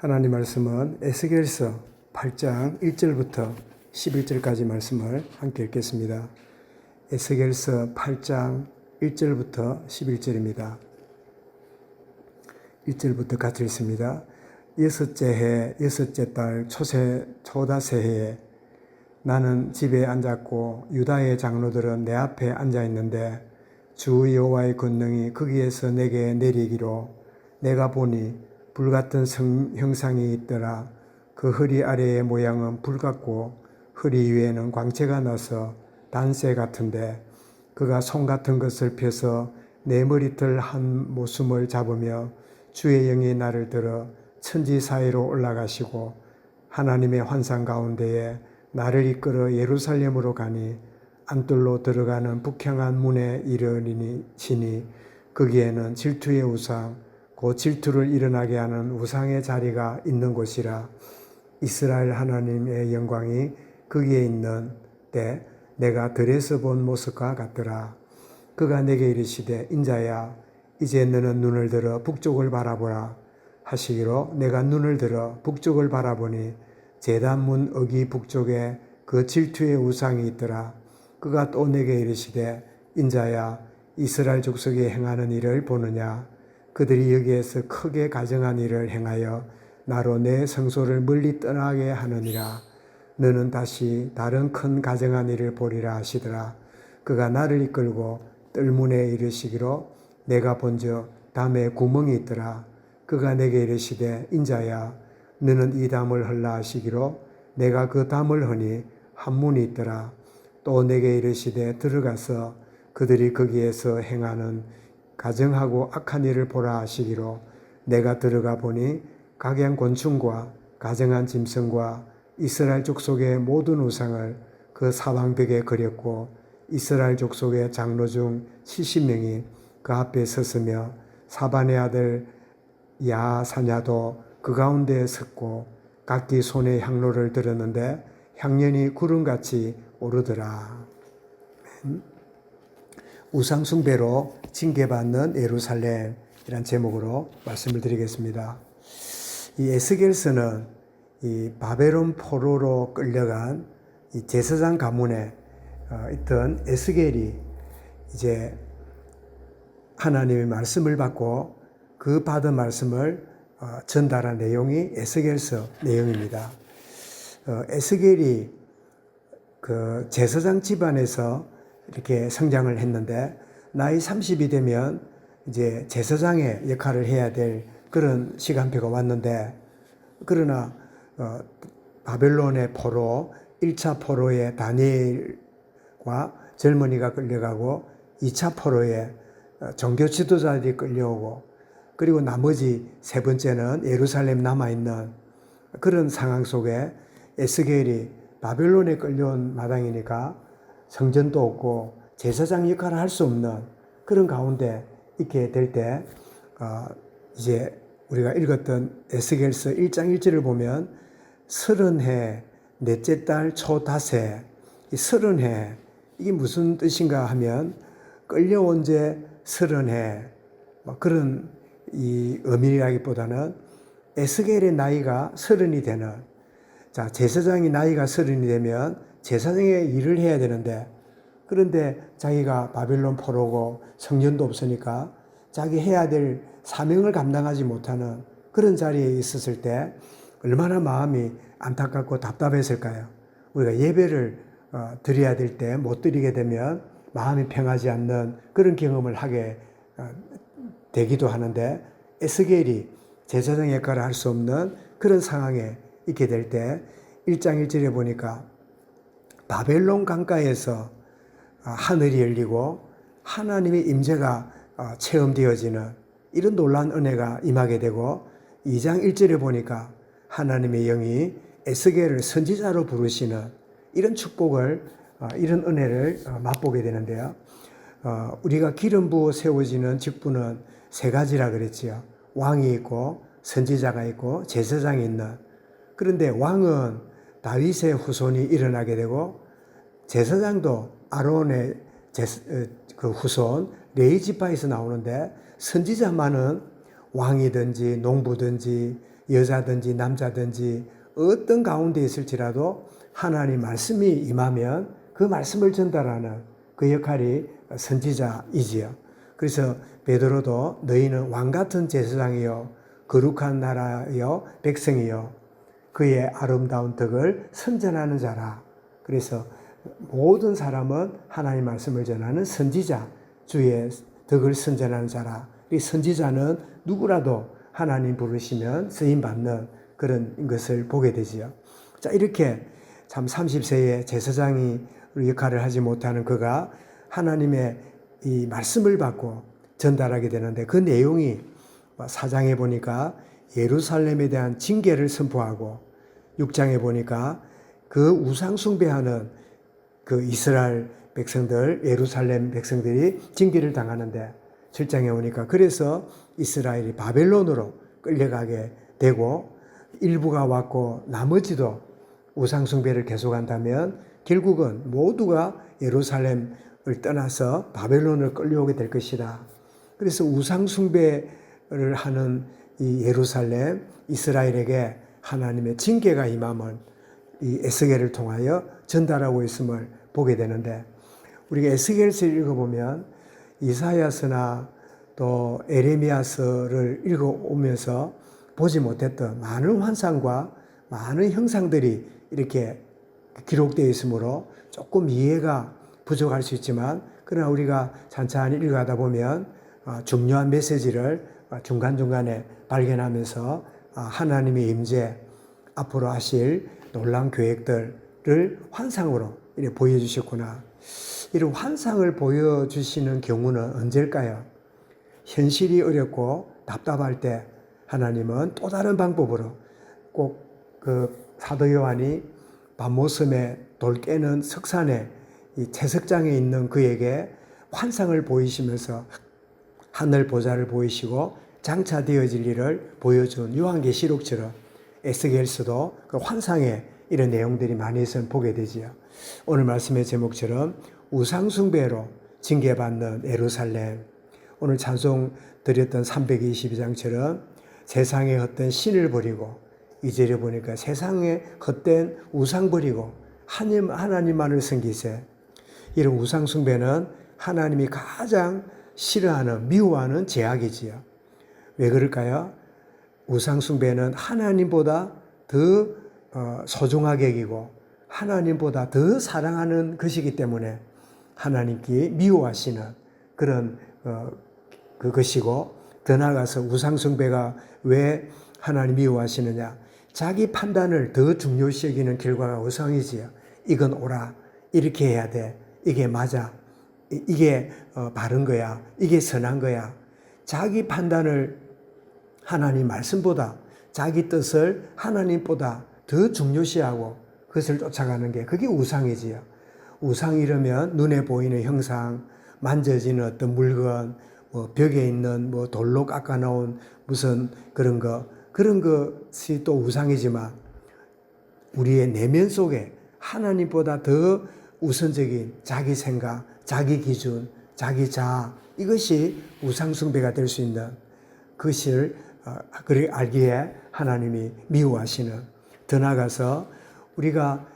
하나님 말씀은 에스겔서 8장 1절부터 11절까지 말씀을 함께 읽겠습니다. 에스겔서 8장 1절부터 11절입니다. 1절부터 같이 읽습니다. 여섯째 해 여섯째 달 초세 초다세 해에 나는 집에 앉았고 유다의 장로들은 내 앞에 앉아 있는데 주 여호와의 권능이 거기에서 내게 내리기로 내가 보니 불 같은 성, 형상이 있더라. 그 허리 아래의 모양은 불 같고 허리 위에는 광채가 나서 단새 같은데 그가 손 같은 것을 펴서 내 머리털 한 모숨을 잡으며 주의 영이 나를 들어 천지 사이로 올라가시고 하나님의 환상 가운데에 나를 이끌어 예루살렘으로 가니 안뜰로 들어가는 북향한 문에 이르니 치니 거기에는 질투의 우상 그 질투를 일어나게 하는 우상의 자리가 있는 곳이라 이스라엘 하나님의 영광이 거기에 있는 때 내가 들에서 본 모습과 같더라 그가 내게 이르시되 인자야 이제 너는 눈을 들어 북쪽을 바라보라 하시기로 내가 눈을 들어 북쪽을 바라보니 제단문 어기 북쪽에 그 질투의 우상이 있더라. 그가 또 내게 이르시되 인자야 이스라엘 족속이 행하는 일을 보느냐 그들이 여기에서 크게 가정한 일을 행하여 나로 내 성소를 멀리 떠나게 하느니라. 너는 다시 다른 큰 가정한 일을 보리라 하시더라. 그가 나를 이끌고 뜰문에 이르시기로 내가 본즉 담에 구멍이 있더라. 그가 내게 이르시되 인자야 너는 이 담을 헐라 하시기로 내가 그 담을 허니 한 문이 있더라. 또 내게 이르시되 들어가서 그들이 거기에서 행하는 가정하고 악한 일을 보라 하시기로 내가 들어가 보니 각양 곤충과 가정한 짐승과 이스라엘 족속의 모든 우상을 그 사방벽에 그렸고 이스라엘 족속의 장로 중 70명이 그 앞에 섰으며 사반의 아들 야사냐도 그 가운데에 섰고 각기 손에 향로를 들었는데 향연이 구름같이 오르더라. 우상숭배로 징계받는 예루살렘이란 제목으로 말씀을 드리겠습니다. 이 에스겔서는 이 바벨론 포로로 끌려간 이 제사장 가문에 어, 있던 에스겔이 이제 하나님의 말씀을 받고 그 받은 말씀을 어, 전달한 내용이 에스겔서 내용입니다. 어, 에스겔이 그 제사장 집안에서 이렇게 성장을 했는데 나이 30이 되면 이제 제사장의 역할을 해야 될 그런 시간표가 왔는데 그러나 어, 바벨론의 포로 1차 포로의 다니엘과 젊은이가 끌려가고 2차 포로에 어, 종교 지도자들이 끌려오고 그리고 나머지 세 번째는 예루살렘 남아있는 그런 상황 속에 에스겔이 바벨론에 끌려온 마당이니까 성전도 없고 제사장 역할을 할 수 없는 그런 가운데 있게 될 때, 어, 이제 우리가 읽었던 에스겔서 1장 1절을 보면 서른 해 넷째 달 초다세 이 서른 해 이게 무슨 뜻인가 하면 끌려온 지 서른 해뭐 그런 이 의미라기보다는 에스겔의 나이가 서른이 되는 자 제사장이 나이가 서른이 되면 제사장의 일을 해야 되는데 그런데 자기가 바빌론 포로고 성전도 없으니까 자기 해야 될 사명을 감당하지 못하는 그런 자리에 있었을 때 얼마나 마음이 안타깝고 답답했을까요? 우리가 예배를 어, 드려야 될 때 못 드리게 되면 마음이 평하지 않는 그런 경험을 하게 어, 되기도 하는데 에스겔이 제사장 역할을 할 수 없는 그런 상황에 있게 될 때 1장 1절에 보니까 바벨론 강가에서 어, 하늘이 열리고 하나님의 임재가 어, 체험되어지는 이런 놀라운 은혜가 임하게 되고 2장 1절에 보니까 하나님의 영이 에스겔을 선지자로 부르시는 이런 축복을 어, 이런 은혜를 맛보게 되는데요. 우리가 기름 부어 세워지는 직분은 세 가지라 그랬지요. 왕이 있고 선지자가 있고 제사장이 있는 그런데 왕은 다윗의 후손이 일어나게 되고 제사장도 아론의 그 후손 레이 지파에서 나오는데 선지자만은 왕이든지 농부든지 여자든지 남자든지 어떤 가운데 있을지라도 하나님 말씀이 임하면 그 말씀을 전달하는 그 역할이 선지자이지요. 그래서 베드로도 너희는 왕 같은 제사장이요 거룩한 나라여 백성이요 그의 아름다운 덕을 선전하는 자라. 그래서 모든 사람은 하나님 말씀을 전하는 선지자, 주의 덕을 선전하는 자라. 이 선지자는 누구라도 하나님 부르시면 쓰임 받는 그런 것을 보게 되지요. 자, 이렇게 참 30세에 제사장이 역할을 하지 못하는 그가 하나님의 이 말씀을 받고 전달하게 되는데 그 내용이 사장에 보니까 예루살렘에 대한 징계를 선포하고 6장에 보니까 그 우상숭배하는 그 이스라엘 백성들, 예루살렘 백성들이 징계를 당하는데 7장에 오니까 그래서 이스라엘이 바벨론으로 끌려가게 되고 일부가 왔고 나머지도 우상숭배를 계속한다면 결국은 모두가 예루살렘을 떠나서 바벨론을 끌려오게 될 것이다. 그래서 우상숭배를 하는 이 예루살렘 이스라엘에게 하나님의 징계가 임함을 이 에스겔을 통하여 전달하고 있음을 보게 되는데 우리가 에스겔서를 읽어보면 이사야서나 또 에레미야서를 읽어오면서 보지 못했던 많은 환상과 많은 형상들이 이렇게 기록되어 있으므로 조금 이해가 부족할 수 있지만 그러나 우리가 찬찬히 읽어가다 보면 어, 중요한 메시지를 어, 중간중간에 발견하면서 아, 하나님의 임재 앞으로 하실 놀란 계획들을 환상으로 이렇게 보여주셨구나. 이런 환상을 보여주시는 경우는 언제일까요? 현실이 어렵고 답답할 때 하나님은 또 다른 방법으로 꼭 그 사도 요한이 밤모섬에 돌 깨는 석산에 이 채석장에 있는 그에게 환상을 보이시면서 하늘 보좌를 보이시고 장차 되어질 일을 보여준 요한계시록처럼 에스겔서도 그 환상에 이런 내용들이 많이 있으면 보게 되지요. 오늘 말씀의 제목처럼 우상숭배로 징계받는 예루살렘. 오늘 찬송 드렸던 322장처럼 세상에 헛된 신을 버리고 이제를 보니까 세상에 헛된 우상 버리고 하나님, 하나님만을 섬기세. 이런 우상숭배는 하나님이 가장 싫어하는, 미워하는 죄악이지요. 왜 그럴까요? 우상숭배는 하나님보다 더 어, 소중하게 여기고 하나님보다 더 사랑하는 것이기 때문에 하나님께 미워하시는 그런 어, 그것이고 더 나아가서 우상숭배가 왜 하나님 미워하시느냐? 자기 판단을 더 중요시 여기는 결과가 우상이지요. 이건 옳아. 이렇게 해야 돼. 이게 맞아. 이게 어, 바른 거야. 이게 선한 거야. 자기 판단을 하나님 말씀보다 자기 뜻을 하나님보다 더 중요시하고 그것을 쫓아가는 게 그게 우상이지요. 우상 이러면 눈에 보이는 형상, 만져지는 어떤 물건, 뭐 벽에 있는 뭐 돌로 깎아 놓은 무슨 그런 거 그런 것이 또 우상이지만 우리의 내면 속에 하나님보다 더 우선적인 자기 생각, 자기 기준, 자기 자아 이것이 우상숭배가 될 수 있는 그것을 어, 그리 알기에 하나님이 미워하시는 더 나아가서 우리가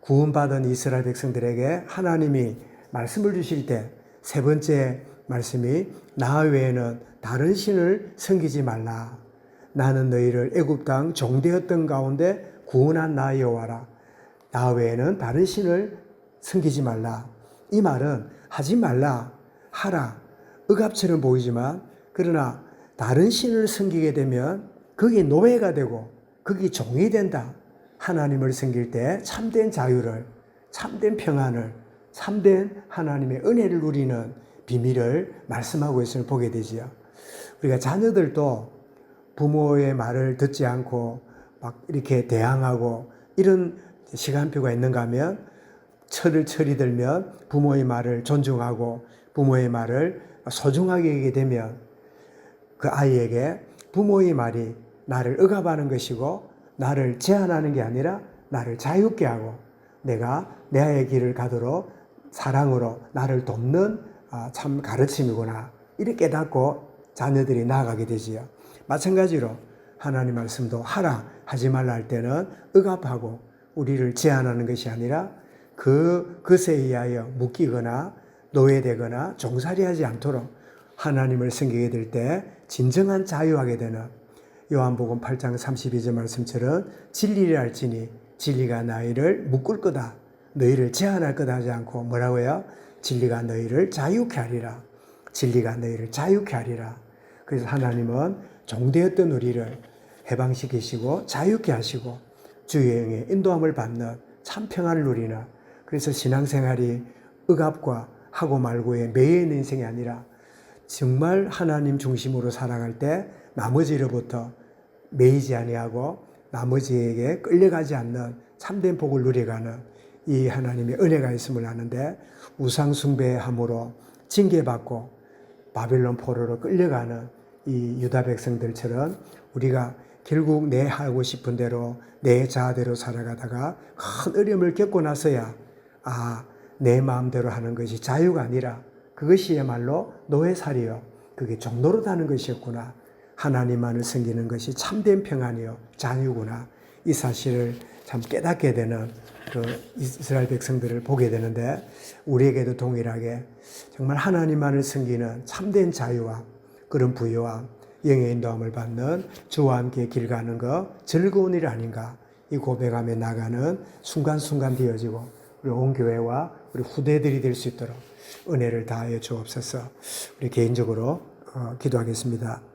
구원받은 이스라엘 백성들에게 하나님이 말씀을 주실 때 세 번째 말씀이 나 외에는 다른 신을 섬기지 말라. 나는 너희를 애굽 땅 종되었던 가운데 구원한 나 여호와라. 나 외에는 다른 신을 섬기지 말라. 이 말은 하지 말라, 하라. 억압처럼 보이지만 그러나 다른 신을 섬기게 되면 그게 노예가 되고 그게 종이 된다. 하나님을 섬길 때 참된 자유를, 참된 평안을, 참된 하나님의 은혜를 누리는 비밀을 말씀하고 있음을 보게 되지요. 우리가 자녀들도 부모의 말을 듣지 않고 막 이렇게 대항하고 이런 시간표가 있는가 하면 철을 철이 들면 부모의 말을 존중하고 부모의 말을 소중하게 하게 되면 그 아이에게 부모의 말이 나를 억압하는 것이고 나를 제한하는 게 아니라 나를 자유롭게 하고 내가 내 아이의 길을 가도록 사랑으로 나를 돕는 아, 참 가르침이구나. 이렇게 깨닫고 자녀들이 나아가게 되지요. 마찬가지로 하나님 말씀도 하라 하지 말라 할 때는 억압하고 우리를 제한하는 것이 아니라 그 것에 의하여 묶이거나 노예되거나 종살이하지 않도록 하나님을 섬기게 될 때 진정한 자유하게 되는 요한복음 8장 32절 말씀처럼 진리를 알지니 진리가 너희를 묶을 거다. 너희를 제한할 거다 하지 않고 뭐라고요? 진리가 너희를 자유케 하리라. 진리가 너희를 자유케 하리라. 그래서 하나님은 종되었던 우리를 해방시키시고 자유케 하시고 주의 영의 인도함을 받는 참 평안을 누리는 그래서 신앙생활이 억압과 하고 말고의 있는 인생이 아니라 정말 하나님 중심으로 살아갈 때 나머지로부터 매이지 아니하고 나머지에게 끌려가지 않는 참된 복을 누려가는 이 하나님의 은혜가 있음을 아는데 우상 숭배함으로 징계받고 바빌론 포로로 끌려가는 이 유다 백성들처럼 우리가 결국 내 하고 싶은 대로 내 자아대로 살아가다가 큰 어려움을 겪고 나서야 아, 내 마음대로 하는 것이 자유가 아니라 그것이야말로 노예살이요. 그게 종노릇하는 것이었구나. 하나님만을 섬기는 것이 참된 평안이요. 자유구나. 이 사실을 참 깨닫게 되는 그 이스라엘 백성들을 보게 되는데 우리에게도 동일하게 정말 하나님만을 섬기는 참된 자유와 그런 부여와 영의 인도함을 받는 주와 함께 길 가는 거 즐거운 일 아닌가 이 고백하며 나가는 순간순간 되어지고 우리 온 교회와 우리 후대들이 될 수 있도록 은혜를 다하여 주옵소서 우리 개인적으로 어, 기도하겠습니다.